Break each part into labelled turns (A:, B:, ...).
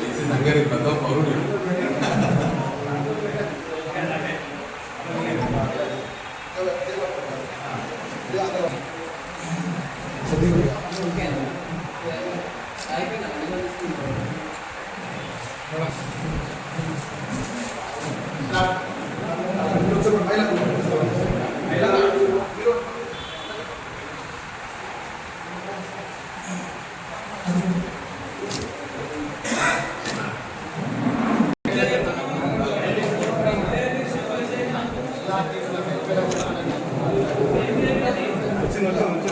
A: This is Angari పెద్ద పౌరుడు Yeah, Thank you.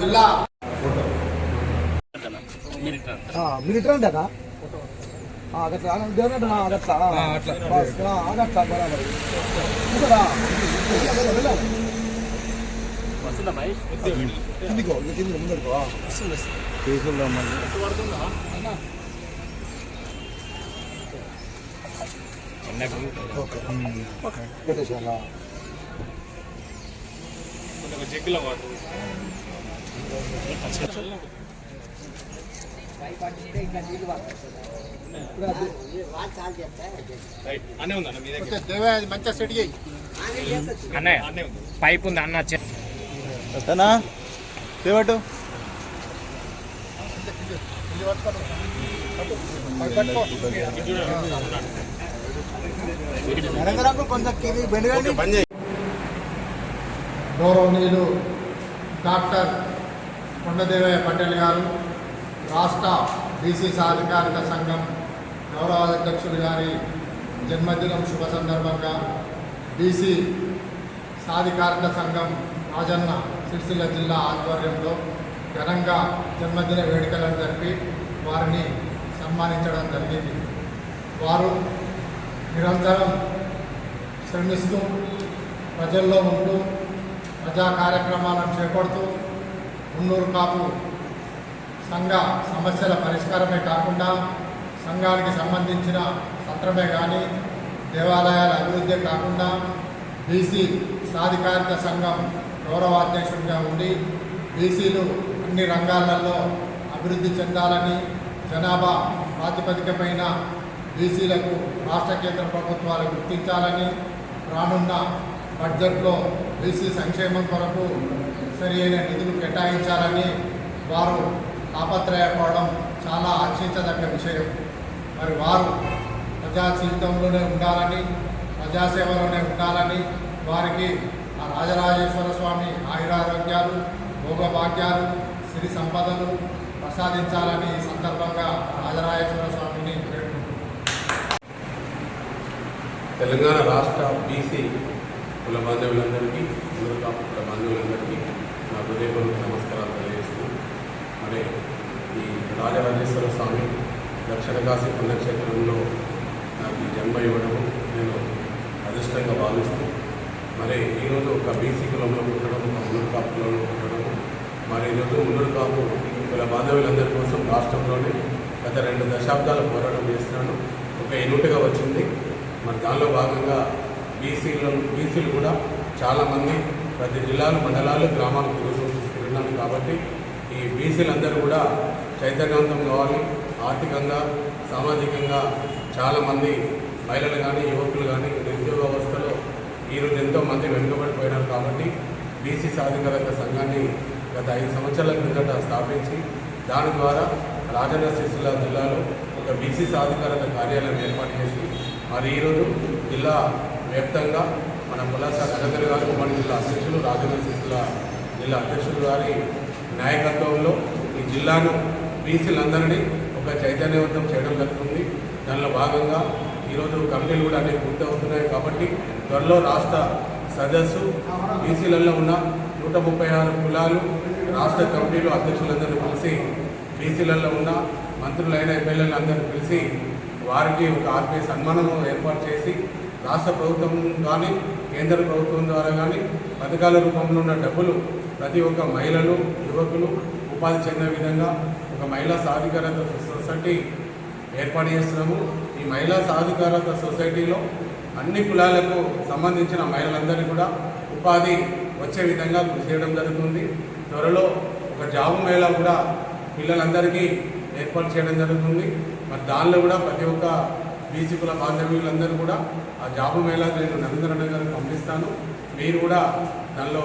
A: జిల్లా.
B: మిలిటరీ అంటాక అట్లా. అట్లా
C: అట్లా.
B: బరాబర్. చూసారా కిందికో ఇక కిందికి ముందడుకో పెట్టేసారా
A: మంచిగా సెట్ చేయి
C: అన్నయ్య పైప్ ఉంది అన్న వచ్చే
B: చేపట్టు కొంచెం కింది
A: గౌరవనీయులు డాక్టర్ కొండదేవయ్య పటేల్ గారు రాష్ట్ర బీసీ సాధికారిక సంఘం గౌరవ అధ్యక్షులు గారి జన్మదినం శుభ సందర్భంగా బీసీ సాధికారిక సంఘం రాజన్న సిరిసిల్ల జిల్లా ఆధ్వర్యంలో ఘనంగా జన్మదిన వేడుకలను జరిపి వారిని సన్మానించడం జరిగింది. వారు నిరంతరం శ్రమిస్తూ ప్రజల్లో ఉంటూ ప్రజా కార్యక్రమాలను చేపడుతూ ఉన్నూరు కాపు సంఘ సమస్యల పరిష్కారమే కాకుండా సంఘానికి సంబంధించిన సత్రమే కానీ దేవాలయాల అభివృద్ధి కాకుండా బీసీ సాధికారిక సంఘం గౌరవాధ్యక్షుడిగా ఉండి బీసీలు అన్ని రంగాలలో అభివృద్ధి చెందాలని జనాభా ప్రాతిపదికపైన బీసీలకు రాష్ట్ర కేంద్ర ప్రభుత్వాలు గుర్తించాలని రానున్న బడ్జెట్లో బీసీ సంక్షేమం కొరకు సరి అయిన నిధులు కేటాయించాలని వారు తాపత్రయపడడం చాలా ఆశించదగ్గ విషయం. మరి వారు ప్రజా జీవితంలోనే ఉండాలని ప్రజాసేవలోనే ఉండాలని వారికి ఆ రాజరాజేశ్వర స్వామి ఆయురారోగ్యాలు భోగభాగ్యాలు సిరి సంపదలు ప్రసాదించాలని ఈ సందర్భంగా రాజరాజేశ్వర స్వామిని
D: తెలంగాణ రాష్ట్ర బీసీ కుల బాంధవులందరికీ అందరూ కుల బాంధవులందరికీ నా హృదయపూర్వక నమస్కారాలు తెలియజేస్తూ మరి ఈ రాజరాజేశ్వర స్వామి దక్షిణ కాశీ పుణ్యక్షేత్రంలో నాకు జన్మ ఇవ్వడం నేను అదృష్టంగా భావిస్తూ మరి ఈరోజు ఒక బీసీ కులంలో పుట్టడం ఒక ఉన్నత కులంలో పుట్టడం మరి ఈరోజు ఉన్నత కాపు కుల బాంధవులందరి కోసం రాష్ట్రంలోనే గత రెండు దశాబ్దాల పోరాటం చేస్తున్నాను. ఒక ఎన్నుటగా వచ్చింది. మరి దానిలో భాగంగా బీసీలు బీసీలు కూడా చాలామంది ప్రతి జిల్లాలు మండలాలు గ్రామాలు తిరుగుతున్నాను కాబట్టి ఈ బీసీలందరూ కూడా చైతన్యవంతం కావాలి. ఆర్థికంగా సామాజికంగా చాలామంది మహిళలు కానీ యువకులు కానీ నిరుద్యోగ వ్యవస్థలో ఈరోజు ఎంతోమంది వెనుకబడిపోయినారు కాబట్టి బీసీ సాధికారత సంఘాన్ని గత ఐదు సంవత్సరాల క్రిందట స్థాపించి దాని ద్వారా రాజన్న సిరిసిల్ల జిల్లాలో ఒక బీసీ సాధికారత కార్యాలయం ఏర్పాటు చేసి మరి ఈరోజు జిల్లా వ్యాప్తంగా మన పులాస నరేంద్ర గారు ఉమ్మడి జిల్లా అధ్యక్షులు రాజన్న సిరిసిల్ల జిల్లా అధ్యక్షులు గారి నాయకత్వంలో ఈ జిల్లాను బీసీలందరినీ ఒక చైతన్యవంతం చేయడం జరుగుతుంది. దానిలో భాగంగా ఈరోజు కమిటీలు కూడా అన్ని పూర్తవుతున్నాయి కాబట్టి త్వరలో రాష్ట్ర సదస్సు బీసీలలో ఉన్న నూట ముప్పై ఆరు కులాలు రాష్ట్ర కమిటీలు అధ్యక్షులందరినీ కలిసి బీసీలలో ఉన్న మంత్రులైన ఎమ్మెల్యేలందరినీ కలిసి వారికి ఒక ఆర్పీ సన్మానం ఏర్పాటు చేసి రాష్ట్ర ప్రభుత్వం కానీ కేంద్ర ప్రభుత్వం ద్వారా కానీ పథకాల రూపంలో ఉన్న డబ్బులు ప్రతి ఒక్క మహిళలు యువకులు ఉపాధి చెందే విధంగా ఒక మహిళా సాధికారత సొసైటీ ఏర్పాటు చేస్తున్నాము. ఈ మహిళా సాధికారత సొసైటీలో అన్ని కులాలకు సంబంధించిన మహిళలందరికీ కూడా ఉపాధి వచ్చే విధంగా కృషి చేయడం జరుగుతుంది. త్వరలో ఒక జాబు మేళా కూడా పిల్లలందరికీ ఏర్పాటు చేయడం జరుగుతుంది. మరి దానిలో కూడా ప్రతి ఒక్క బీసీ కుల కూడా ఆ జాబు మేళా నేను నరేంద్ర గారికి పంపిస్తాను. మీరు కూడా దానిలో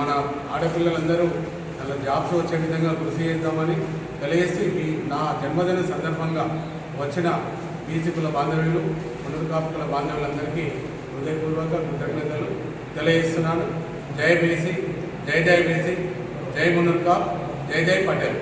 D: మన ఆడపిల్లలందరూ దానిలో జాబ్స్ వచ్చే విధంగా కృషి చేద్దామని తెలియజేసి మీ నా జన్మదిన సందర్భంగా వచ్చిన బీసీ కుల బాంధవ్యులు పునరుకాపు బాంధవులందరికీ హృదయపూర్వక కృతజ్ఞతలు తెలియజేస్తున్నాను. జై బీసీ జై జై బీసీ జై మునుర్కా జై జై పటేల్.